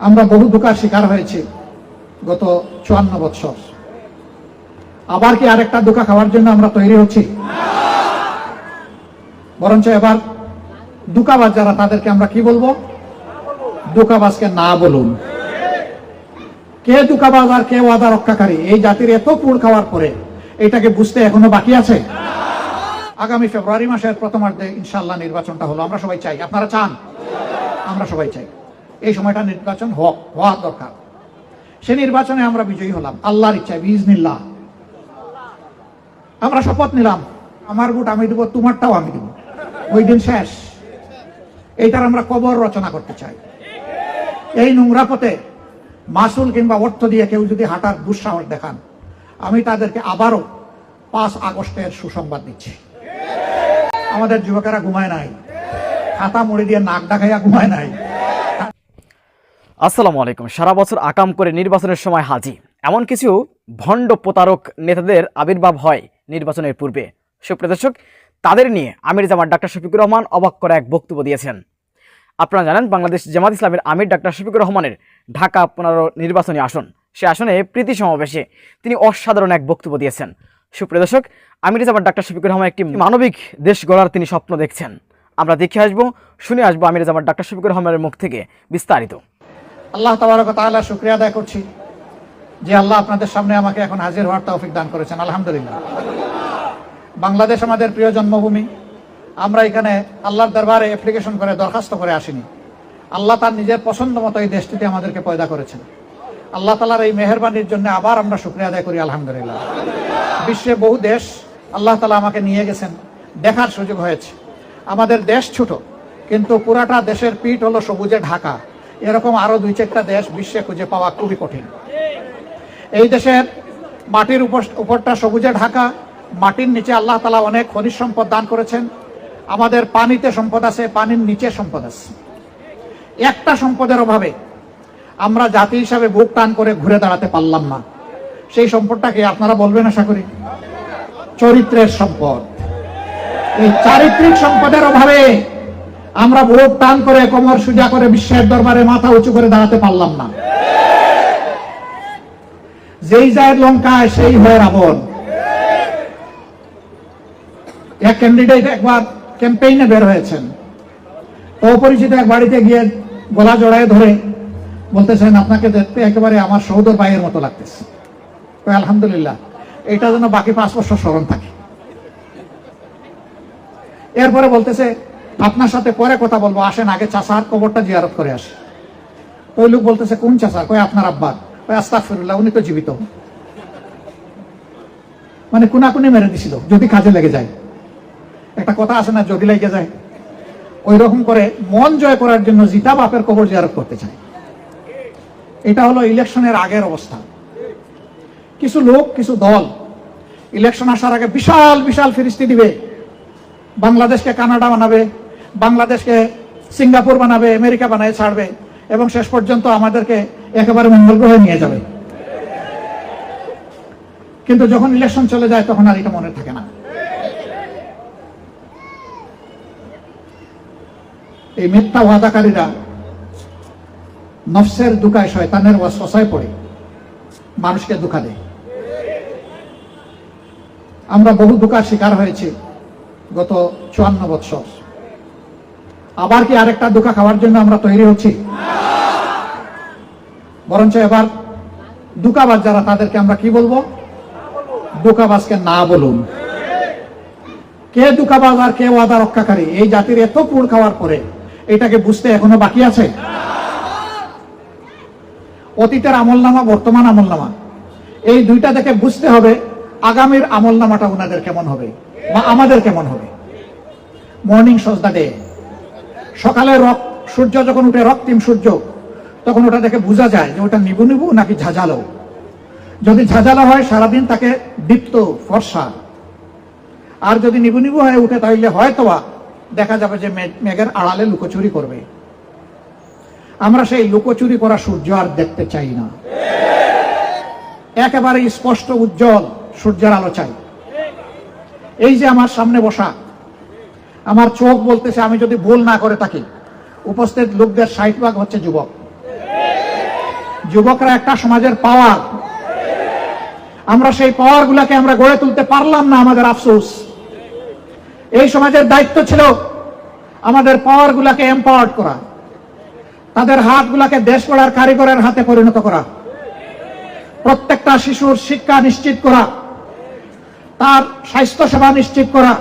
আমরা বহু ধোকার শিকার হয়েছি গত চুয়ান্ন বৎসর। আবার কি আরেকটা ধোকা খাওয়ার জন্য আমরা তৈরি হচ্ছি? বরঞ্চ এবার দুকাবাজ যারা, তাদেরকে আমরা কি বলব? দুকাবাজকে না বলুন। কে দুকাবাজ আর কে ওয়াদা রক্ষাকারী? এই জাতির এত পুড় খাওয়ার পরে এটাকে বুঝতে এখনও বাকি আছে? আগামী ফেব্রুয়ারি মাসের প্রথমার্ধে ইনশাল্লাহ নির্বাচনটা হলো। আমরা সবাই চাই। আপনারা চান? আমরা সবাই চাই। এই সময়টা নির্বাচন হোক হওয়া দরকার। সে নির্বাচনে আমরা বিজয়ী হলাম। আল্লাহর ইচ্ছায় বিজনিল্লাহ আমরা শপথ নিলাম। আমার ভোট আমি দেবো, তোমারটাও আমি দেবো। ওই দিন শেষ। এইটার আমরা কবর রচনা করতে চাই। এই নোংরা পথে মাসুল কিংবা অর্থ দিয়ে কেউ যদি হাঁটার দুঃসাহস দেখান, আমি তাদেরকে আবারও পাঁচ আগস্টের সুসংবাদ দিচ্ছি। আমাদের যুবকেরা ঘুমায় নাই। খাতা মুড়ি দিয়ে নাক ডাকাইয়া ঘুমায় নাই। আসসালামু আলাইকুম। সারা বছর আকাম করে নির্বাচনের সময় হাজি। এমন কিছু ভণ্ড প্রতারক নেতাদের আবির্ভাব হয় নির্বাচনের পূর্বে। সুপ্রিয় দর্শক, তাদের নিয়ে আমির জামাত ডাক্তার শফিকুর রহমান অবাক করা এক বক্তব্য দিয়েছেন। আপনারা জানেন, বাংলাদেশ জামাত ইসলামের আমির ডাক্তার শফিকুর রহমানের ঢাকা পনেরো নির্বাচনী আসন। সে আসনে প্রীতি সমাবেশে তিনি অসাধারণ এক বক্তব্য দিয়েছেন। সুপ্রিয় দর্শক, আমির জামাত ডাক্তার শফিকুর রহমান একটি মানবিক দেশ গড়ার তিনি স্বপ্ন দেখছেন। আমরা দেখে আসব, শুনে আসব আমির জামাত ডাক্তার শফিকুর রহমানের মুখ থেকে বিস্তারিত। আল্লাহ তাবারক তাআলা শুক্রিয়া আদায় করছি যে আল্লাহ আপনাদের সামনে আমাকে এখন হাজির হওয়ার তৌফিক দান করেছেন, আলহামদুলিল্লাহ। বাংলাদেশ আমাদের প্রিয় জন্মভূমি। আমরা এখানে আল্লাহর দরবারে অ্যাপ্লিকেশন করে দরখাস্ত করে আসিনি। আল্লাহ তার নিজের পছন্দ মতো এই দেশটিতে আমাদেরকে পয়দা করেছেন। আল্লাহ তালার এই মেহরবানির জন্য আবার আমরা শুক্রিয়া আদায় করি, আলহামদুলিল্লাহ। বিশ্বে বহু দেশ আল্লাহ তালা আমাকে নিয়ে গেছেন, দেখার সুযোগ হয়েছে। আমাদের দেশ ছোট, কিন্তু পুরাটা দেশের পিঠ হলো সবুজে ঢাকা। এরকম আরও দুই চারটা দেশ বিশ্বে খুঁজে পাওয়া খুবই কঠিন। এই দেশের মাটির উপর উপরটা সবুজে ঢাকা, মাটির নিচে আল্লাহ তালা অনেক খনিজ সম্পদ দান করেছেন। আমাদের পানিতে সম্পদ আছে, পানির নিচে সম্পদ আছে। একটা সম্পদের অভাবে আমরা জাতি হিসাবে বুক টান করে ঘুরে দাঁড়াতে পারলাম না। সেই সম্পদটাকে আপনারা বলবেন আশা করি? চরিত্রের সম্পদ। এই চারিত্রিক সম্পদের অভাবে আমরা বুক টান করে, কোমর সুজা করে বিশ্বের দরবারে মাথা উঁচু করে দাঁড়াতে পারলাম না। যেই যায় লঙ্কায়, সেই হয় রাবণ। এক ক্যান্ডিডেট একবার ক্যাম্পেইনে বের হয়েছেন। অপরিচিত এক বাড়িতে গিয়ে গলা জড়ায় ধরে বলতেছেন, আপনাকে দেখতে একেবারে আমার সৌদর ভাইয়ের মতো লাগতেছে। আলহামদুলিল্লাহ, এটা যেন বাকি পাঁচ বছর স্মরণ থাকে। এরপরে বলতেছে আপনার সাথে পরে কথা বলব, আসেন আগে চাষার কবরটা জিয়ারত করে আসে। ওই লোক বলতেছে, কোন চাষার কয়, আপনার আব্বার কয়, আস্তাগফিরুল্লাহ, উনি তো জীবিত। মানে কুনাকুনি মেরে দিছিল, যদি কাজে লেগে যায়। একটা কথা আছে না, যদি লেগে যায়। ওই রকম করে মন জয় করার জন্য জিতা বাপের কবর জিয়ারত করতে চায়। এটা হলো ইলেকশনের আগের অবস্থা। কিছু লোক, কিছু দল ইলেকশন আসার আগে বিশাল বিশাল ফিরিস্তি দিবে। বাংলাদেশকে কানাডা বানাবে। বাংলাদেশকে সিঙ্গাপুর বানাবে, আমেরিকা বানায়, ছাড়বে এবং শেষ পর্যন্ত আমাদেরকে একেবারে মঙ্গল গ্রহে নিয়ে যাবে। কিন্তু যখন ইলেকশন চলে যায়, তখন আর এটা মনে থাকে না। এই মিথ্যা ওয়াদাকারীরা নফসের দুকায় শয়তানের ওয়াসওয়াসায় পড়ে, মানুষকে দুঃখা দেয়। আমরা বহু দুকার শিকার হয়েছি গত চুয়ান্ন বৎসর। আবার কি আরেকটা দোকা খাওয়ার জন্য আমরা তৈরি হচ্ছি? বরঞ্চ এবার দুকাবাজ যারা, তাদেরকে আমরা কি বলব? দুকাবাজকে না বলুন। কে দুকাবাজ আর কে ওয়াদা রক্ষাকারী? এই জাতির এত পুড় খাওয়ার পরে এটাকে বুঝতে এখনও বাকি আছে? অতীতের আমলনামা, বর্তমান আমলনামা, এই দুইটা দেখে বুঝতে হবে আগামীর আমলনামাটা ওনাদের কেমন হবে বা আমাদের কেমন হবে। মর্নিং সজদা ডে সকালে রক সূর্য যখন উঠে, রক্তিম সূর্য, তখন ওটা দেখে বোঝা যায় যে ওটা নিবু নিবু নাকি ঝাঁঝালো। যদি ঝাঁঝালো হয়, সারাদিন তাকে দীপ্ত ফর্সা। আর যদি নিবু নিবু হয়ে উঠে তাহলে হয়তোবা দেখা যাবে যে মেঘের আড়ালে লুকোচুরি করবে। আমরা সেই লুকোচুরি করা সূর্য আর দেখতে চাই না। একেবারে স্পষ্ট উজ্জ্বল সূর্যের আলো চাই। এই যে আমার সামনে বসা আমার চোখ বলতেছে আমি যদি ভুল না করে থাকি। উপস্থিত লোকদের ষাট ভাগ হচ্ছে যুবক। যুবকরা একটা সমাজের পাওয়ার আমরা সেই পাওয়ার গুলাকে আমরা গড়ে তুলতে পারলাম না আমাদের আফসোস। এই সমাজের দায়িত্ব ছিল আমাদের পাওয়ার গুলাকে এম্পাওয়ার্ড করা। তাদের হাতগুলাকে দেশ গড়ার কারিগরের হাতে পরিণত করা। প্রত্যেকটা শিশুর শিক্ষা নিশ্চিত করা। তার স্বাস্থ্য সেবা নিশ্চিত করা।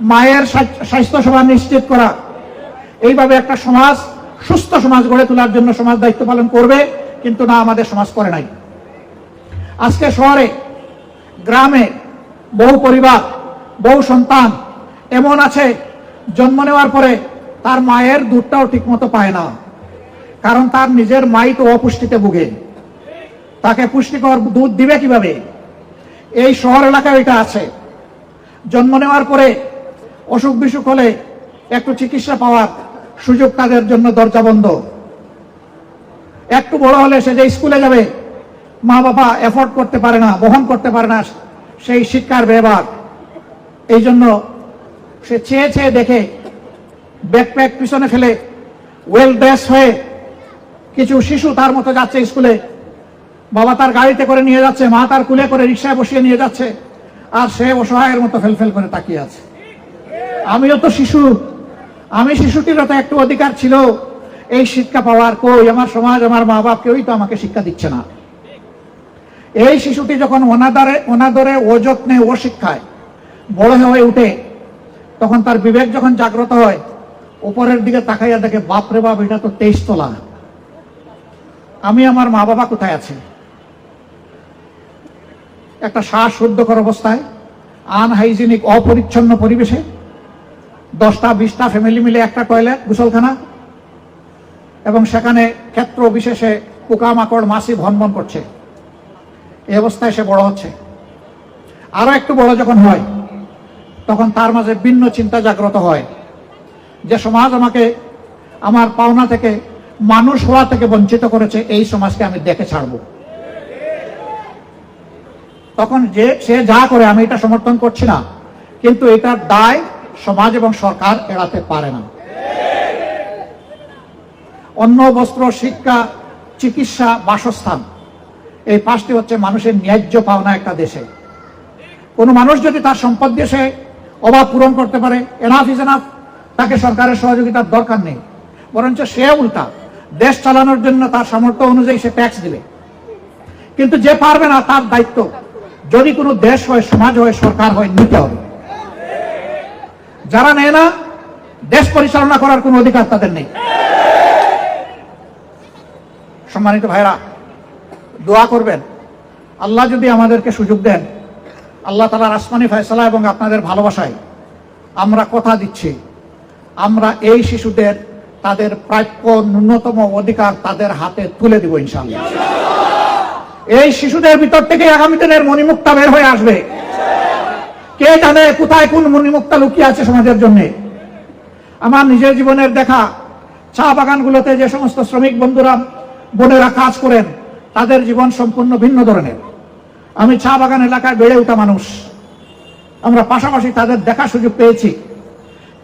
মায়ের স্বা- স্বাস্থ্য সেবা নিশ্চিত করা। এইভাবে একটা সমাজ, সুস্থ সমাজ গড়ে তোলার জন্য সমাজ দায়িত্ব পালন করবে, কিন্তু না আমাদের সমাজ করে নাই। আজকে শহরে, গ্রামে বহু পরিবার, বহু সন্তান এমন আছে, জন্ম নেওয়ার পরে তার মায়ের দুধটাও ঠিকমতো পায় না। কারণ তার নিজের মাই তো অপুষ্টিতে ভুগে। তাকে পুষ্টিকর দুধ দিবে কীভাবে? এই শহর এলাকায় এটা আছে। জন্ম নেওয়ার পরে অসুখ বিসুখ হলে একটু চিকিৎসা পাওয়ার সুযোগ তাদের জন্য দরজা বন্ধ। একটু বড় হলে সে যে স্কুলে যাবে, মা বাবা এফোর্ড করতে পারে না, বহন করতে পারে না, সেই শিক্ষার ব্যবহার। এই জন্য সে চেয়ে চেয়ে দেখে ব্যাকপ্যাক পিছনে ফেলে ওয়েল ড্রেস হয়ে কিছু শিশু তার মতো যাচ্ছে স্কুলে। বাবা তার গাড়িতে করে নিয়ে যাচ্ছে, মা তার কুলে করে রিক্সায় বসিয়ে নিয়ে যাচ্ছে, আর সে অসহায়ের মতো ফেলফেল করে তাকিয়ে আছে। আমিও তো শিশু। আমি শিশুটিরও তো একটু অধিকার ছিল। এই শিক্ষা পাওয়ার কই? আমার সমাজ, আমার মা বাপ কেউই তো আমাকে শিক্ষা দিচ্ছে না। এই শিশুটি যখন অনাদারে অযত্নে ও শিক্ষায় বড় হয়ে উঠে, তখন তার বিবেক যখন জাগ্রত হয়, উপরের দিকে তাকাইয়া দেখে বাপরে বাপ, এটা তো তেইশ তোলা। আমি আমার মা বাবা কোথায় আছে? একটা শ্বাস শুদ্ধকর অবস্থায়, আনহাইজিনিক, অপরিচ্ছন্ন পরিবেশে দশটা, বিশটা ফ্যামিলি মিলে একটা টয়লেট গোসলখানা। এবং সেখানে ক্ষেত্র বিশেষে পোকামাকড়, মাছি ভনভন করছে। এই অবস্থায় সে বড় হচ্ছে। আরও একটু বড় যখন হয়, তখন তার মাঝে ভিন্ন চিন্তা জাগ্রত হয়। যে সমাজ আমাকে আমার পাওনা থেকে, মানুষ হওয়া থেকে বঞ্চিত করেছে, এই সমাজকে আমি দেখে ছাড়বো। তখন যে, সে যা করে, আমি এটা সমর্থন করছি না। কিন্তু এটার দায় সমাজ এবং সরকার এড়াতে পারে না। অন্ন, বস্ত্র, শিক্ষা, চিকিৎসা, বাসস্থান, এই পাঁচটি হচ্ছে মানুষের ন্যায্য পাওনা একটা দেশে। কোনো মানুষ যদি তার সম্পদ সে অভাব পূরণ করতে পারে এনাফ ইজ এনাফ তাকে সরকারের সহযোগিতার দরকার নেই। বরঞ্চ সে উল্টা, দেশ চালানোর জন্য তার সামর্থ্য অনুযায়ী সে ট্যাক্স দিবে। কিন্তু যে পারবে না তার দায়িত্ব, যদি কোনো দেশ হয়, সমাজ হয়, সরকার হয়, নিতে হবে। যারা নেয় না, দেশ পরিচালনা করার কোনো অধিকার তাদের নেই। সম্মানিত ভাইরা, দোয়া করবেন। আল্লাহ যদি আমাদেরকে সুযোগ দেন, আল্লাহ তালার আসমানি ফয়সালা এবং আপনাদের ভালোবাসায় আমরা কথা দিচ্ছি। আমরা এই শিশুদের, তাদের প্রাপ্য ন্যূনতম অধিকার তাদের হাতে তুলে দিব ইনশাআল্লাহ। এই শিশুদের ভিতর থেকে আগামী দিনের মণিমুক্তা বের হয়ে আসবে। কে জানে কোথায় কোন মণিমুক্তা লুকিয়ে আছে সমাজের জন্য? আমার নিজের জীবনের দেখা, চা বাগানগুলোতে যে সমস্ত শ্রমিক বন্ধুরা বোনেরা কাজ করেন, তাদের জীবন সম্পূর্ণ ভিন্ন ধরনের। আমি চা বাগান এলাকায় বেড়ে ওঠা মানুষ। আমরা পাশাপাশি তাদের দেখা সুযোগ পেয়েছি।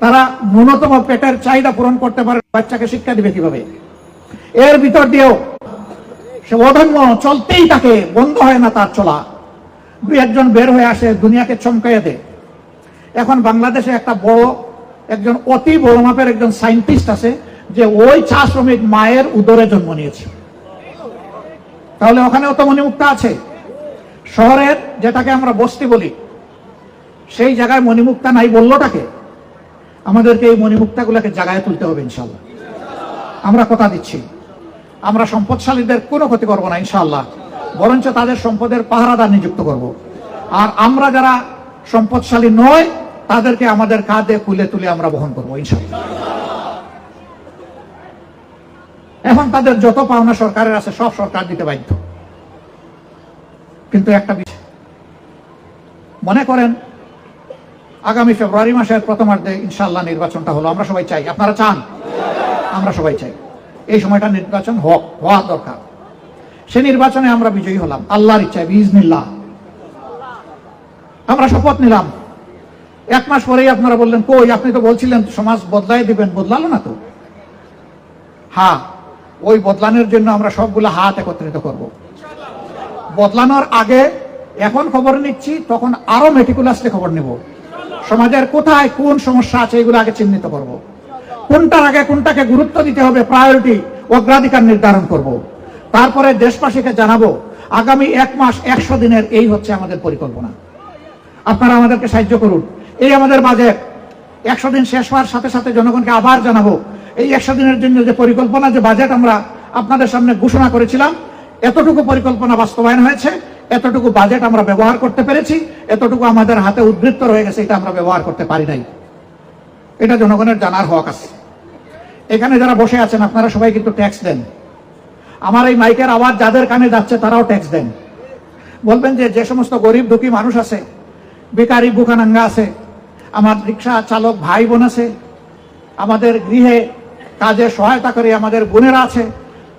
তারা ন্যূনতম পেটের চাহিদা পূরণ করতে পারে, বাচ্চাকে শিক্ষা দিবে কীভাবে? এর ভিতর দিয়েও সে অধন্য চলতেই থাকে, বন্ধ হয় না তার চলা। দুই একজন বের হয়ে আসে, দুনিয়াকে চমকাইয়া দেয়। এখন বাংলাদেশে একটা বড়, একজন অতি বড় মাপের একজন সাইন্টিস্ট আছে, যে ওই চা শ্রমিক মায়ের উদরে জন্ম নিয়েছে। তাহলে ওখানেও তো মণিমুক্তা আছে? শহরের যেটাকে আমরা বস্তি বলি, সেই জায়গায় মণিমুক্তা নাই বললোটাকে? আমাদেরকে এই মণিমুক্তাগুলোকে জায়গায় তুলতে হবে ইনশাল্লাহ আমরা কথা দিচ্ছি। আমরা সম্পদশালীদের কোনো ক্ষতি করব না ইনশাল্লাহ বরঞ্চ তাদের সম্পদের পাহারাদার নিযুক্ত করব। আর আমরা যারা সম্পদশালী নয়, তাদেরকে আমাদের কাঁধে কুলে তুলে আমরা বহন করব ইনশাল্লাহ এখন তাদের যত পাওনা সরকারের আছে, সব সরকার দিতে বাধ্য। কিন্তু একটা বিষয়, মনে করেন আগামী ফেব্রুয়ারি মাসের প্রথমার্ধে ইনশাল্লাহ নির্বাচনটা হলো, আমরা সবাই চাই। আপনারা চান? আমরা সবাই চাই। এই সময়টা নির্বাচন হোক হওয়া দরকার। সে নির্বাচনে আমরা বিজয়ী হলাম। আল্লাহর ইচ্ছায় বিজনিল্লাহ আমরা শপথ নিলাম। এক মাস পরেই আপনারা বললেন, কই, আপনি তো বলছিলেন সমাজ বদলাই দিবেন, বদলালো না তো? হ্যাঁ ওই বদলানোর জন্য আমরা সবগুলো হাত একত্রিত করব। বদলানোর আগে এখন খবর নিচ্ছি, তখন আরও মেটিকুলাসলি খবর নিব। সমাজের কোথায় কোন সমস্যা আছে এগুলো আগে চিহ্নিত করব। কোনটার আগে কোনটাকে গুরুত্ব দিতে হবে প্রায়োরিটি অগ্রাধিকার নির্ধারণ করব। তারপরে দেশবাসীকে জানাব, আগামী এক মাস একশো দিনের এই হচ্ছে আমাদের পরিকল্পনা। আপনারা আমাদেরকে সাহায্য করুন। এই আমাদের বাজেট, একশো দিন শেষ হওয়ার সাথে সাথে জনগণকে আবার জানাব, এই একশো দিনের জন্য যে পরিকল্পনা, যে বাজেট আমরা আপনাদের সামনে ঘোষণা করেছিলাম, এতটুকু পরিকল্পনা বাস্তবায়ন হয়েছে, এতটুকু বাজেট আমরা ব্যবহার করতে পেরেছি, এতটুকু আমাদের হাতে উদ্বৃত্ত রয়ে গেছে, এটা আমরা ব্যবহার করতে পারি নাই। এটা জনগণের জানার হক আছে। এখানে যারা বসে আছেন, আপনারা সবাই কিন্তু ট্যাক্স দেন। আমার এই মাইকের আওয়াজ যাদের কানে যাচ্ছে তারাও ট্যাক্স দেন। বলবেন যে যে সমস্ত গরিব দুঃখী মানুষ আছে বেকারি বুকানাঙ্গা আছে, আমার রিক্সা চালক ভাই বোন আছে, আমাদের গৃহে কাজে সহায়তা করে আমাদের বোনেরা আছে,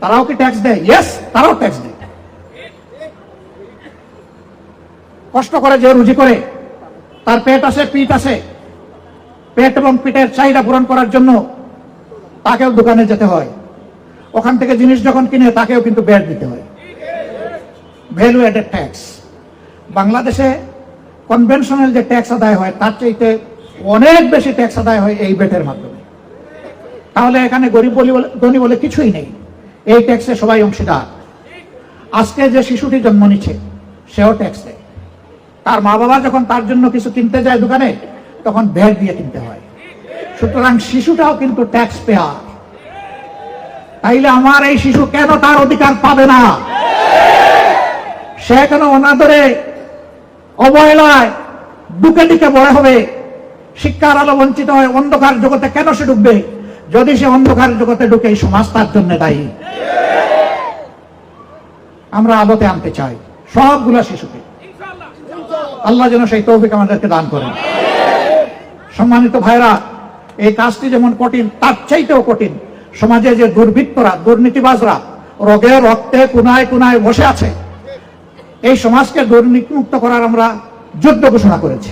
তারাও কি ট্যাক্স দেয়? ইয়েস তারাও ট্যাক্স দেয়। কষ্ট করে যে রুজি করে, তার পেট আছে, পিঠ আছে, পেট এবং পিঠের চাহিদা পূরণ করার জন্য তাকেও দোকানে যেতে হয়। ওখান থেকে জিনিস যখন কিনে, তাকেও কিন্তু ব্যাট দিতে হয়। ভ্যালু এডেড ট্যাক্স বাংলাদেশে কনভেনশনাল যে ট্যাক্স আদায় হয়, তার চাইতে অনেক বেশি ট্যাক্স আদায় হয় এই বেটের মাধ্যমে। তাহলে এখানে গরিব বলে- ধনী বলে কিছুই নেই। এই ট্যাক্সে সবাই অংশীদার। আজকে যে শিশুটি জন্ম নিচ্ছে, সেও ট্যাক্স দেয়। তার মা বাবা যখন তার জন্য কিছু কিনতে যায় দোকানে, তখন ভ্যাট দিয়ে কিনতে হয়। সুতরাং শিশুটাও কিন্তু ট্যাক্স পেয়ার তাইলে আমার এই শিশু কেন তার অধিকার পাবে না? সে কেন অনাদরে, অবহেলায় দুকে দিকে বড় হবে? শিক্ষার আলো বঞ্চিত হয় অন্ধকার জগতে কেন সে ঢুকবে যদি সে অন্ধকার জগতে ঢুকে এই সমাজ তার জন্য দায়ী। আমরা আলোতে আনতে চাই সবগুলা শিশুকে। আল্লাহ যেন সেই তৌফিক আমাদেরকে দান করেন। সম্মানিত ভাইরা, এই কাজটি যেমন কঠিন, তার চাইতেও কঠিন। সমাজে যে দুর্বৃত্তরা, দুর্নীতিবাজরা রোগে রক্তে কোনায় কোনায় বসে আছে, এই সমাজকে দুর্নীতিমুক্ত করার আমরা যুদ্ধ ঘোষণা করেছি।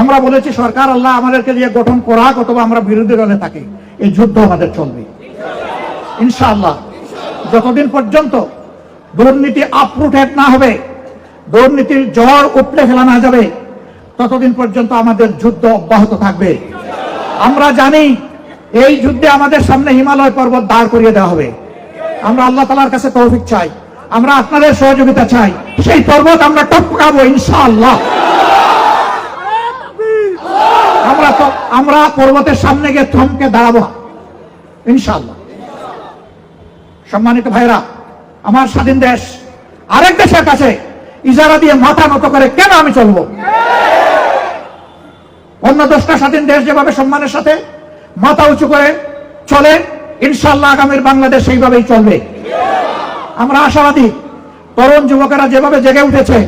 আমরা বলেছি, সরকার, আল্লাহ আমাদেরকে দিয়ে গঠন করা অথবা আমরা বিরোধী দলে থাকি। এই যুদ্ধ আমাদের চলবে। ইনশাআল্লাহ, যতদিন পর্যন্ত দুর্নীতি আপরুটেড না হবে, দুর্নীতির জ্বর উপড়ে ফেলা না যাবে, ততদিন পর্যন্ত আমাদের যুদ্ধ অব্যাহত থাকবে। আমরা জানি এই যুদ্ধে আমাদের সামনে হিমালয় পর্বত দাঁড় করিয়ে দেওয়া হবে। আমরা আল্লাহ তালার কাছে তৌফিক চাই। আমরা আপনাদের সহযোগিতা চাই। সেই পর্বত আমরা টপকাবো ইনশাআল্লাহ। আমরা আমরা পর্বতের সামনে গিয়ে থমকে দাঁড়াবো। ইনশাআল্লাহ। সম্মানিত ভাইরা আমার স্বাধীন দেশ, আরেক দেশের কাছে ইজারা দিয়ে মাথা নত করে কেন আমি চলবো? অন্য দশটা স্বাধীন দেশ যেভাবে সম্মানের সাথে মাথা উঁচু করে চলে ইনশাল্লাহ আগামীর বাংলাদেশ সেইভাবেই চলবে। আমরা আশাবাদী, তরুণ যুবকেরা যেভাবে জেগে উঠেছে,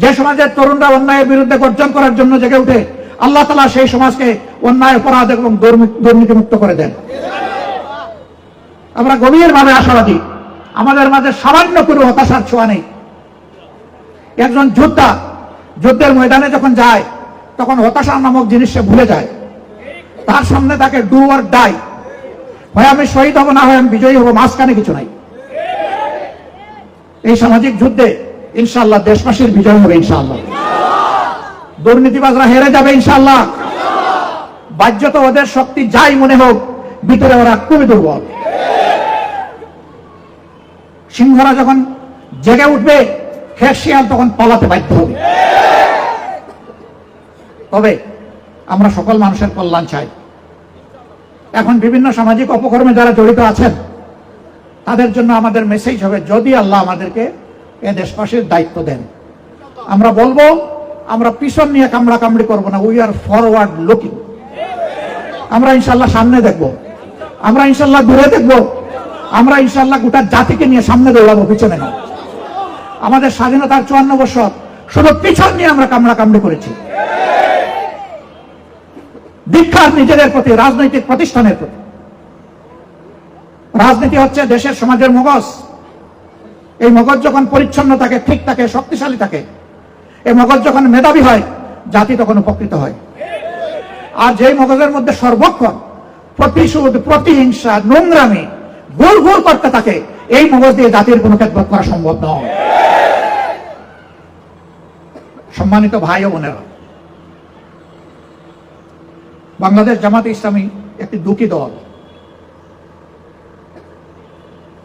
যে সমাজের তরুণরা অন্যায়ের বিরুদ্ধে গর্জন করার জন্য জেগে উঠে, আল্লাহ তালা সেই সমাজকে অন্যায়, অপরাধ এবং দুর্নীতি মুক্ত করে দেন। আমরা গভীরভাবে আশাবাদী, আমাদের মাঝে সামান্য কোনো হতাশার ছোঁয়া নেই। একজন যোদ্ধা যুদ্ধের ময়দানে যখন যায়, তখন হতাশা নামক জিনিস সে ভুলে যায়। তার সামনে তাকে ডু আর ডাই। হয় আমি শহীদ হব, না হয় আমি বিজয়ী হব, মাঝখানে কিছু নাই। এই সামাজিক যুদ্ধে ইনশাল্লাহ দেশবাসীর বিজয় হবে ইনশাল্লাহ দুর্নীতিবাজরা হেরে যাবে ইনশাল্লাহ বাহ্যত ওদের শক্তি যাই মনে হোক, ভিতরে ওরা খুবই দুর্বল। সিংহরা যখন জেগে উঠবে, খের শিয়াল তখন পালাতে বাধ্য হবে। তবে আমরা সকল মানুষের কল্যাণ চাই। এখন বিভিন্ন সামাজিক অপকর্মে যারা জড়িত আছেন, তাদের জন্য আমাদের মেসেজ হবে, যদি আল্লাহ আমাদেরকে এ দেশবাসীর দায়িত্ব দেন। আমরা বলব, আমরা পিছন নিয়ে কামড়া কামড়ি করব না উই আর ফরওয়ার্ড লুকিং আমরা ইনশাল্লাহ সামনে দেখব। আমরা ইনশাল্লাহ দূরে দেখব। আমরা ইনশাল্লাহ গোটা জাতিকে নিয়ে সামনে দৌড়াবো, পিছনে না। আমাদের স্বাধীনতার চুয়ান্ন বছর শুধু পিছন নিয়ে আমরা কামড়া কামড়ি করেছি। দীক্ষার নিজেদের প্রতি, রাজনৈতিক প্রতিষ্ঠানের প্রতি। রাজনীতি হচ্ছে দেশের সমাজের মগজ। এই মগজ যখন পরিচ্ছন্ন থাকে, ঠিক থাকে, শক্তিশালী থাকে, এই মগজ যখন মেধাবী হয়, জাতি তখন উপকৃত হয়। আর যেই মগজের মধ্যে সর্বক্ষণ প্রতিশোধ, প্রতিহিংসা, নোংরামি গোল গোল করতে থাকে, এই মগজ দিয়ে জাতির কোনো খেদমত করা সম্ভব নয়। সম্মানিত ভাই ও বোনেরা বাংলাদেশ জামাতে ইসলামী একটি দুঃখী দল।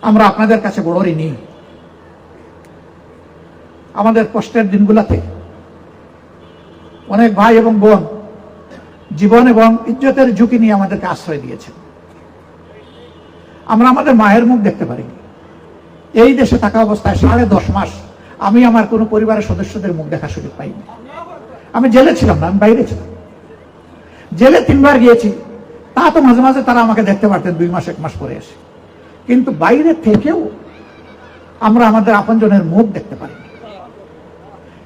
আমরা আপনাদের কাছে বড় ঋণী। আমাদের কষ্টের দিনগুলোতে অনেক ভাই এবং বোন জীবন এবং ইজ্জতের ঝুঁকি নিয়ে আমাদেরকে আশ্রয় দিয়েছেন। আমরা আমাদের মায়ের মুখ দেখতে পারিনি। এই দেশে থাকা অবস্থায় সাড়ে দশ মাস আমি আমার কোনো পরিবারের সদস্যদের মুখ দেখার সুযোগ পাইনি। আমি জেলে ছিলাম না, আমি বাইরে ছিলাম। জেলে তিনবার গিয়েছি, তা তো মাঝে মাঝে তারা আমাকে দেখতে পারতেন, দুই মাস, এক মাস পরে এসে। কিন্তু বাইরে থেকেও আমরা আমাদের আপনজনের মুখ দেখতে পারি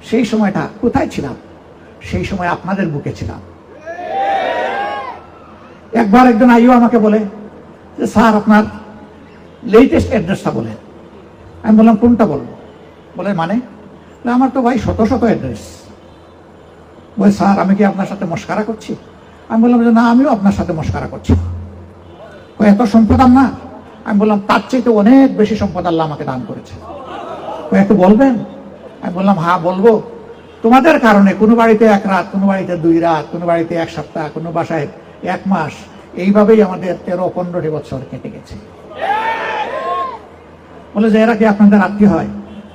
সেই সময়টা কোথায় ছিলাম? সেই সময় আপনাদের বুকে ছিলাম। একবার একজন আইও আমাকে বলে, যে, স্যার, আপনার লেটেস্ট অ্যাড্রেসটা বলেন। আমি বললাম, কোনটা বলব? বলে মানে? আমার তো ভাই শত শত অ্যাড্রেস বলে, স্যার, আমি কি আপনার সাথে মস্কারা করছি? আমি বললাম যে, না, আমিও আপনার সাথে মস্কারা করছি। এত সম্পদ না? আমি বললাম, তার চাইতে অনেক বেশি সম্পদ আল্লাহ আমাকে দান করেছে। একটু বলবেন? আমি বললাম হ্যাঁ বলব। তোমাদের কারণে কোনো বাড়িতে এক রাত, কোনো বাড়িতে দুই রাত, কোনো বাড়িতে এক সপ্তাহ, কোনো বাসায় এক মাস, এইভাবেই আমাদের তেরো পনেরোটি বছর কেটে গেছে। বলে যে, এরা কি আপনাদের আত্মীয় হয়?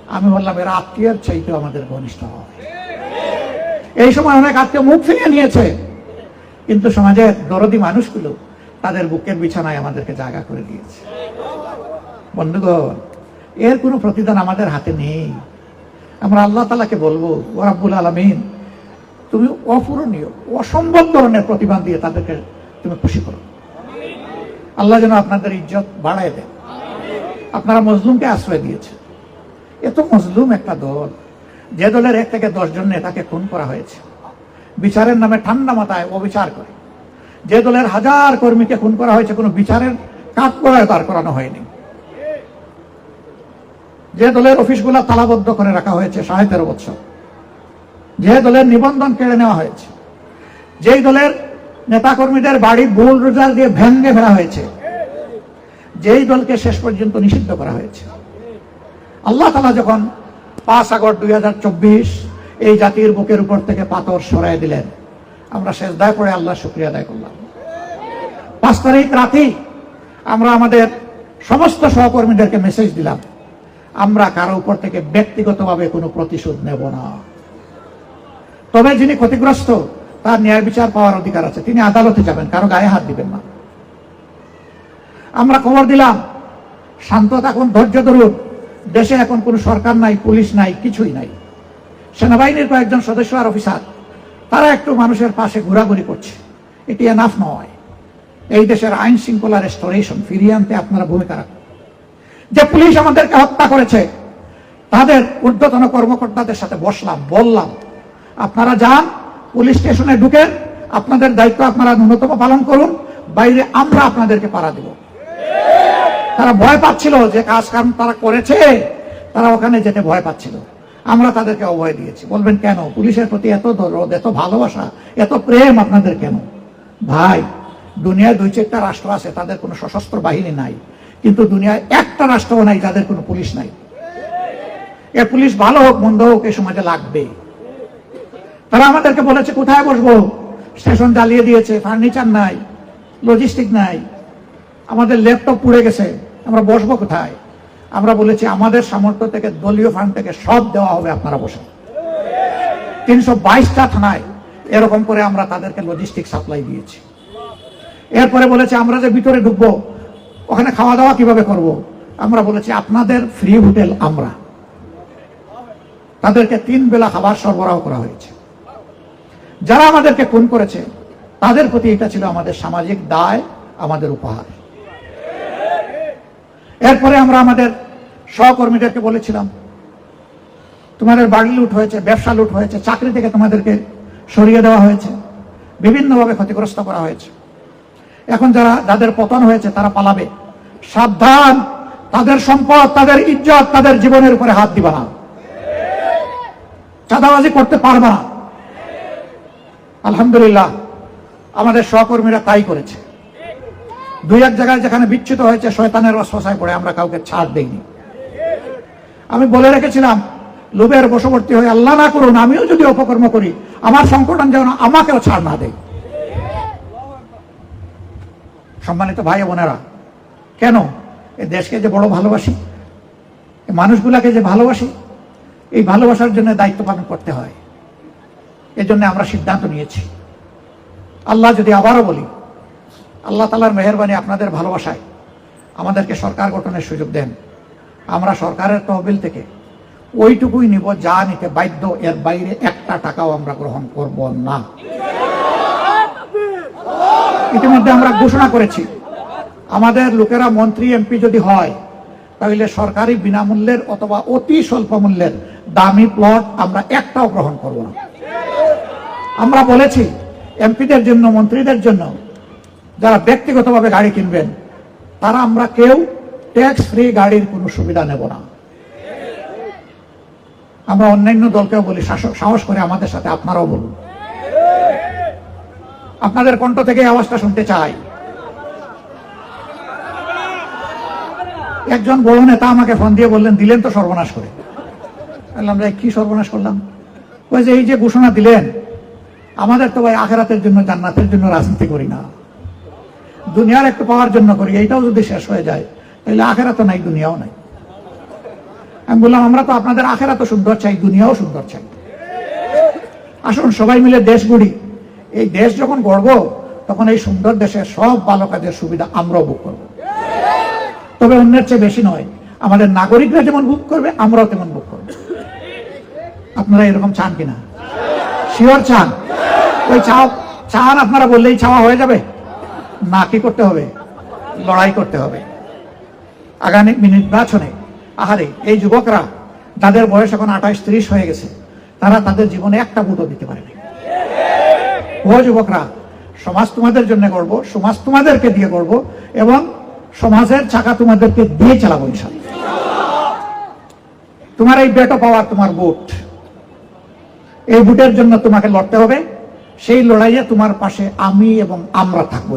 আমি বললাম, এরা আত্মীয়ের চাইতেও আমাদের ঘনিষ্ঠ হয়। এই সময় অনেক আত্মীয় মুখ ফিরিয়ে নিয়েছে। কিন্তু সমাজের দরদি মানুষগুলো তাদের বুকের বিছানায় আমাদেরকে জায়গা করে দিয়েছে। বন্ধুগণ, এর কোনো প্রতিদান আমাদের হাতে নেই। আমরা আল্লাহ তালাকে বলব, ও রাব্বুল আলমিন, তুমি অপূরণীয়, অসম্ভব ধরনের প্রতিদান দিয়ে তাদেরকে তুমি খুশি করো। আল্লাহ যেন আপনাদের ইজ্জত বাড়ায় দেন। আপনারা মজলুমকে আশ্রয় দিয়েছে এত মজলুম একটা দল, যে দলের এক থেকে দশ জন নেতাকে খুন করা হয়েছে। বিচারের নামে ঠান্ডা মাথায় অবিচার করে। যে দলের হাজার কর্মীকে খুন করা হয়েছে, কোনো বিচারের কাজ করায় তার করানো হয়নি। যে দলের অফিসগুলো তালাবদ্ধ করে রাখা হয়েছে সাড়ে তেরো বছর। যে দলের নিবন্ধন কেড়ে নেওয়া হয়েছে। যেই দলের নেতাকর্মীদের বাড়ি বুল রোজার দিয়ে ভেঙ্গে ফেলা হয়েছে। যেই দলকে শেষ পর্যন্ত নিষিদ্ধ করা হয়েছে। আল্লাহ তালা যখন পাঁচ আগস্ট দুই এই জাতির বুকের উপর থেকে পাথর সরাই দিলেন। আমরা শেষ দায় পড়ে আল্লাহ শুক্রিয়া আদায় করলাম। পাঁচ তারিখ রাতেই আমরা আমাদের সমস্ত সহকর্মীদেরকে মেসেজ দিলাম। আমরা কারও উপর থেকে ব্যক্তিগতভাবে কোনো প্রতিশোধ নেব না। তবে যিনি ক্ষতিগ্রস্ত, তার ন্যায় বিচার পাওয়ার অধিকার আছে। তিনি আদালতে যাবেন, কারও গায়ে হাত দিবেন না। আমরা খবর দিলাম, শান্ত থাকুন, ধৈর্য ধরুন। দেশে এখন কোনো সরকার নাই, পুলিশ নাই, কিছুই নাই। সেনাবাহিনীর কয়েকজন সদস্য আর অফিসার, তারা একটু মানুষের পাশে ঘোরাঘুরি করছে। এটি এনাফ নয়। এই দেশের আইন শৃঙ্খলা রেস্টোরেশন ফিরিয়ে আনতে আপনারা ভূমিকা রাখুন। যে পুলিশ আমাদেরকে হত্যা করেছে, তাদের ঊর্ধ্বতন কর্মকর্তাদের সাথে বসলাম, বললাম, আপনারা যান, পুলিশ স্টেশনে ঢুকেন, আপনাদের দায়িত্ব আপনারা ন্যূনতম পালন করুন, বাইরে আমরা আপনাদেরকে পাড়া দেব। তারা ভয় পাচ্ছিল যে কাজ কাম তারা করেছে, তারা ওখানে যেতে ভয় পাচ্ছিল। আমরা তাদেরকে অভয় দিয়েছি। বলবেন কেন? পুলিশের প্রতি এত দরদ, এত ভালোবাসা, এত প্রেম আপনাদের কেন? ভাই, দুনিয়ায় দুই চারটা রাষ্ট্র আছে, তাদের কোনো সশস্ত্র বাহিনী নাই। কিন্তু দুনিয়ায় একটা রাষ্ট্রও নাই, যাদের কোনো পুলিশ নাই। এ পুলিশ ভালো হোক, মন্দ হোক এই সমাজে লাগবে। তারা আমাদেরকে বলেছে, কোথায় বসবো? স্টেশন জ্বালিয়ে দিয়েছে, ফার্নিচার নাই লজিস্টিক নাই। আমাদের ল্যাপটপ পুড়ে গেছে, আমরা বসবো কোথায়? আমরা বলেছি আমাদের সামর্থ্য থেকে দলীয় ফান্ড থেকে সব দেওয়া হবে আপনারা বসে। তিনশো বাইশটা থানায় এরকম করে আমরা তাদেরকে লজিস্টিক সাপ্লাই দিয়েছি। এরপরে বলেছে, আমরা যে ভিতরে ঢুকবো, ওখানে খাওয়া দাওয়া কীভাবে করব। আমরা বলেছি, আপনাদের ফ্রি হোটেল আমরা। তাদেরকে তিন বেলা খাবার সরবরাহ করা হয়েছে। যারা আমাদেরকে খুন করেছে, তাদের প্রতি এটা ছিল আমাদের সামাজিক দায়, আমাদের উপহার। এরপরে আমরা আমাদের সহকর্মীদেরকে বলেছিলাম, তোমাদের বাড়ি লুট হয়েছে, ব্যবসা লুট হয়েছে, চাকরি থেকে তোমাদেরকে সরিয়ে দেওয়া হয়েছে, বিভিন্নভাবে ক্ষতিগ্রস্ত করা হয়েছে। এখন যারা যাদের পতন হয়েছে, তারা পালাবে। সাবধান! তাদের সম্পদ, তাদের ইজ্জত, তাদের জীবনের উপরে হাত দিবা না। চাঁদাবাজি করতে পারবে আলহামদুলিল্লাহ, আমাদের সহকর্মীরা তাই করেছে। দুই এক জায়গায় যেখানে বিচ্যুত হয়েছে, শয়তানের রসফসায় পড়ে আমরা কাউকে ছাড় দেইনি। আমি বলে রেখেছিলাম, লোভের বশবর্তী হয়ে আল্লাহ না করুন, আমিও যদি অপকর্ম করি, আমার সংকটন যেন আমাকেও ছাড় না দেয়। সম্মানিত ভাই বোনেরা, কেন এ দেশকে যে বড় ভালোবাসি মানুষগুলাকে যে ভালোবাসি, এই ভালোবাসার জন্য দায়িত্ব পালন করতে হয়। এজন্য আমরা সিদ্ধান্ত নিয়েছি। আল্লাহ যদি আবারও বলি আল্লাহ তালার মেহরবানি আপনাদের ভালোবাসায় আমাদেরকে সরকার গঠনের সুযোগ দেন। আমরা সরকারের তহবিল থেকে ওইটুকুই নিব, যা নিতে বাধ্য, এর বাইরে একটা টাকাও আমরা গ্রহণ করব না। ইতিমধ্যে আমরা ঘোষণা করেছি, আমাদের লোকেরা মন্ত্রী, এমপি যদি হয়, তাহলে সরকারি বিনামূল্যের অথবা অতি স্বল্প মূল্যের দামি প্লট আমরা একটাও গ্রহণ করব না। আমরা বলেছি, এমপিদের জন্য, মন্ত্রীদের জন্য যারা ব্যক্তিগতভাবে গাড়ি কিনবেন, তারা আমরা কেউ ট্যাক্স ফ্রি গাড়ির কোনো সুবিধা নেব না। আমরা অন্যান্য দলকেও বলি সাহস করে আমাদের সাথে আপনারাও বলুন। আপনাদের কণ্ঠ থেকে আওয়াজটা শুনতে চাই। একজন বড় নেতা আমাকে ফোন দিয়ে বললেন, দিলেন তো সর্বনাশ করে। ভাই, কি সর্বনাশ করলাম? ওই যে, এই যে ঘোষণা দিলেন, আমাদের তো ভাই আখেরাতের জন্য, জান্নাতের জন্য রাজনীতি করি না। দুনিয়ার একটু পাওয়ার জন্য করি, এইটাও যদি শেষ হয়ে যায়, তাহলে আখেরা তো নাই, দুনিয়াও নাই। আমি বললাম, আমরা তো আপনাদের আখেরা তো সুন্দর চাই, দুনিয়াও সুন্দর চাই। আসুন, সবাই মিলে দেশ গড়ি। এই দেশ যখন গড়ব, তখন এই সুন্দর দেশের সব ভালো কাজের সুবিধা আমরাও ভোগ করব। তবে অন্যের চেয়ে বেশি নয়, আমাদের নাগরিকরা যেমন ভোগ করবে, আমরাও তেমন ভোগ করব। আপনারা এরকম চান কিনা? শিওর চান। ওই চাও, চান আপনারা বললেই চাওয়া হয়ে যাবে। না কি করতে হবে, লড়াই করতে হবে। আগামী নির্বাচনে, আহারে, এই যুবকরা যাদের বয়স এখন আঠাশ ত্রিশ হয়ে গেছে, তারা তাদের জীবনে একটা ভোটও দিতে পারেনি ও যুবকরা, সমাজ তোমাদের জন্য করব সমাজ তোমাদেরকে দিয়ে করব এবং সমাজের চাকা তোমাদেরকে দিয়ে চালাবো ইনশাল্লাহ তোমার এই বেটো পাওয়ার তোমার ভোট, এই ভোটের জন্য তোমাকে লড়তে হবে। সেই লড়াইয়ে তোমার পাশে আমি এবং আমরা থাকব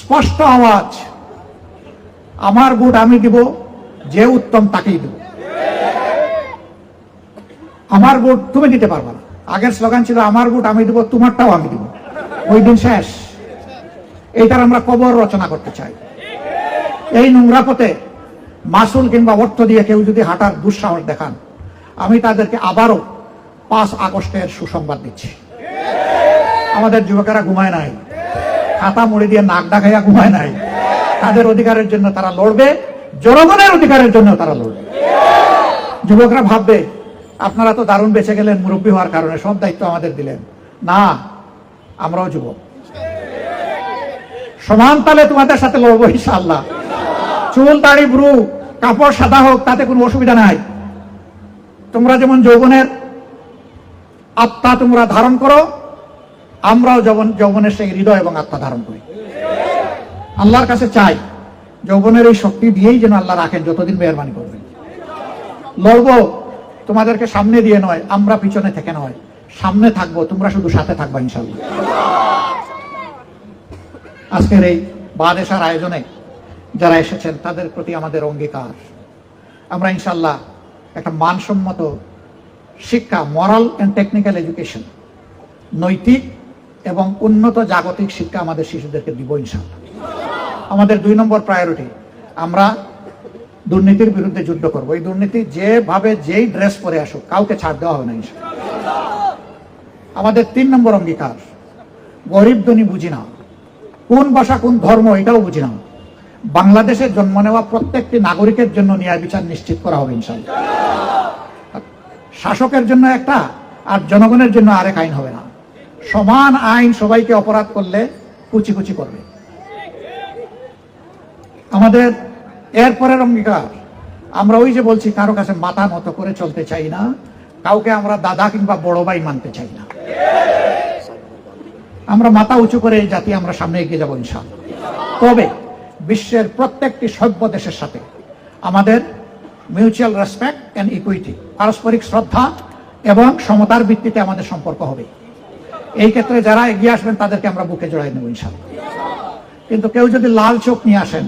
স্পষ্ট আওয়াজ। আমার ভোট আমি দিব, যে উত্তম তাকেই দেব। আমার ভোট তুমি দিতে পারবে না। আগের স্লোগান ছিল, আমার ভোট আমি দিব, তোমারটাও আমি দিব। ওই দিন শেষ। এইটার আমরা কবর রচনা করতে চাই। এই নোংরা পথে মাসুল কিংবা অর্থ দিয়ে কেউ যদি হাঁটার দুঃসাহস দেখান, আমি তাদেরকে আবারও পাঁচ আগস্টের সুসংবাদ দিচ্ছি। আমাদের যুবকেরা ঘুমায় নাই। খাতা মুড়ি দিয়ে নাক ডাকাইয়া ঘুমায় নাই। তাদের অধিকারের জন্য তারা লড়বে। জনগণের অধিকারের জন্য তারা লড়বে। যুবকরা ভাববে, আপনারা তো দারুণ বেঁচে গেলেন, মুরব্বী হওয়ার কারণে, সব দায়িত্ব আমাদের দিলেন। না, আমরাও যুবক। সমান তালে তোমাদের সাথে লড়বো ইনশাআল্লাহ। চুল, দাড়ি, ব্রু, কাপড়, সাদা হোক, তাতে কোনো অসুবিধা নাই। তোমরা যেমন যৌবনের আত্মা তোমরা ধারণ করো, আমরাও যৌবন, যৌবনের সেই হৃদয় এবং আত্মা ধারণ করি। আল্লাহর কাছে চাই, যৌবনের এই শক্তি দিয়েই যেন আল্লাহ রাখেন, যতদিন মেহরবানি করবেন। লড়বো, তোমাদেরকে সামনে দিয়ে নয়, আমরা পিছনে থেকে নয়, সামনে থাকব, তোমরা শুধু সাথে থাকবা ইনশাল্লাহ আজকের এই বাদেশার আয়োজনে যারা এসেছেন, তাদের প্রতি আমাদের অঙ্গীকার। আমরা ইনশাল্লাহ একটা মানসম্মত শিক্ষা মরাল অ্যান্ড টেকনিক্যাল এডুকেশন নৈতিক এবং উন্নত জাগতিক শিক্ষা আমাদের শিশুদেরকে দিব ইনশাল্লাহ আমাদের দুই নম্বর প্রায়োরিটি আমরা দুর্নীতির বিরুদ্ধে যুদ্ধ করব। এই দুর্নীতি যেভাবে যেই ড্রেস পরে আসুক, কাউকে ছাড় দেওয়া হবে না আমাদের তিন নম্বর অঙ্গীকার, গরিব ধনী বুঝি না। কোন ভাষা, কোন ধর্ম, এটাও বুঝি না। বাংলাদেশে জন্ম নেওয়া প্রত্যেকটি নাগরিকের জন্য ন্যায় বিচার নিশ্চিত করা হবে ইনশাল্লাহ শাসকের জন্য একটা আর জনগণের জন্য আরেক আইন হবে না। সমান আইন সবাইকে অপরাধ করলে কুচি কুচি করবে। আমাদের এরপরের অঙ্গীকার, আমরা ওই যে বলছি, কারও কাছে মাথা মতো করে চলতে চাই না, কাউকে আমরা দাদা কিংবা বড় ভাই মানতে চাই না। আমরা মাথা উঁচু করে এই জাতি আমরা সামনে এগিয়ে যাব ইনশাআল্লাহ। তবে বিশ্বের প্রত্যেকটি সভ্য দেশের সাথে আমাদের মিউচুয়াল রেসপেক্ট অ্যান্ড ইকুইটি পারস্পরিক শ্রদ্ধা এবং সমতার ভিত্তিতে আমাদের সম্পর্ক হবে। এই ক্ষেত্রে যারা এগিয়ে আসবেন, তাদেরকে আমরা বুকে জড়াই নেব ইনশাআল্লাহ। কিন্তু কেউ যদি লাল চোখ নিয়ে আসেন,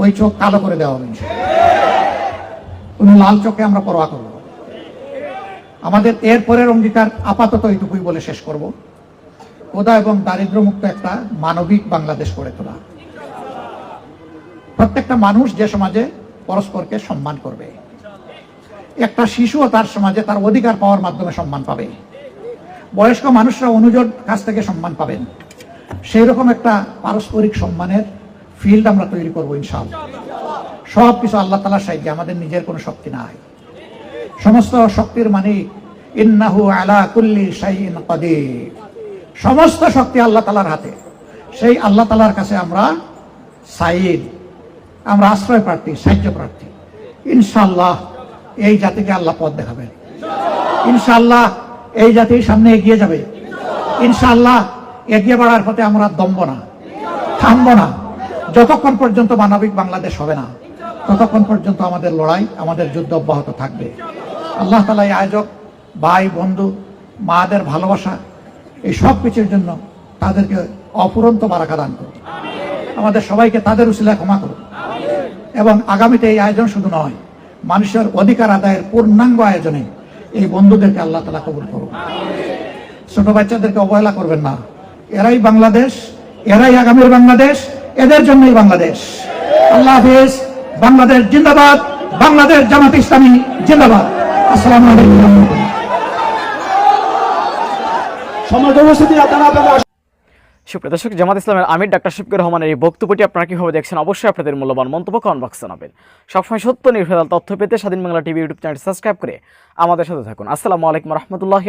ওই চোখ কালো করে দেওয়া হবে উনি লাল চোখে আমরা পরোয়া করব। আমাদের এরপরের অঙ্গীকার আপাতত এইটুকুই বলে শেষ করব। কোদা এবং দারিদ্র্যমুক্ত একটা মানবিক বাংলাদেশ গড়ে তোলা। প্রত্যেকটা মানুষ যে সমাজে পরস্পরকে সম্মান করবে। একটা শিশুও তার সমাজে তার অধিকার পাওয়ার মাধ্যমে সম্মান পাবে। বয়স্ক মানুষরা অনুজন কাছ থেকে সম্মান পাবেন। সেই রকম একটা পারস্পরিক সম্মানের ফিল্ড আমরা তৈরি করব ইনশাল সব কিছু আল্লাহ তালার সাহায্যে, আমাদের নিজের কোনো শক্তি নাই। সমস্ত শক্তির মানে ইন্নাহু আলা কুল্লি শাইইন কাদির। সমস্ত শক্তি আল্লাহ তালার হাতে। সেই আল্লাহ তালার কাছে আমরা সাইদ। আমরা আশ্রয় প্রার্থী, সাহায্য প্রার্থী। ইনশাল্লাহ এই জাতিকে আল্লাহ পথ দেখাবেন ইনশাল্লাহ এই জাতি সামনে এগিয়ে যাবে। ইনশাল্লাহ এগিয়ে বাড়ার পথে আমরা দম্ব না, থামব না। যতক্ষণ পর্যন্ত মানবিক বাংলাদেশ হবে না, ততক্ষণ পর্যন্ত আমাদের লড়াই, আমাদের যুদ্ধ অব্যাহত থাকবে। আল্লাহ তালা এই আয়োজক, ভাই, বন্ধু, মাদের ভালোবাসা, এই সব কিছুর জন্য তাদেরকে অফুরন্ত বারাকা দান করুন। আমাদের সবাইকে তাদের উচিলা ক্ষমা করুন। এবং আগামীতে এই আয়োজন শুধু নয়, মানুষের অধিকার আদায়ের পূর্ণাঙ্গ আয়োজনে এই বন্ধুদেরকে আল্লাহ তালা কবুল করুন ছোট বাচ্চাদেরকে অবহেলা করবেন না। এরাই বাংলাদেশ, এরাই আগামীর বাংলাদেশ, এদের জন্যই বাংলাদেশ। আল্লাহ হাফিজ, বাংলাদেশ জিন্দাবাদ, বাংলাদেশ জামাত ইসলামী জিন্দাবাদ। আসসালামু আলাইকুম। সমাজ উপস্থিতি আপনারা সুপ্রিয় দর্শক, জামাত ইসলামের আমির ডাক্তার শফিকুর রহমানের এই বক্তব্যটি আপনারা কীভাবে দেখছেন? অবশ্যই আপনাদের মূল্যবান মন্তব্য কমেন্ট বক্সে জানাবেন। সবসময় সত্য, নির্ভেজাল তথ্য পেতে Swadhin Bangla TV YouTube channel subscribe করে আমাদের সাথে থাকুন। আসসালামু আলাইকুম রহমতুল্লাহি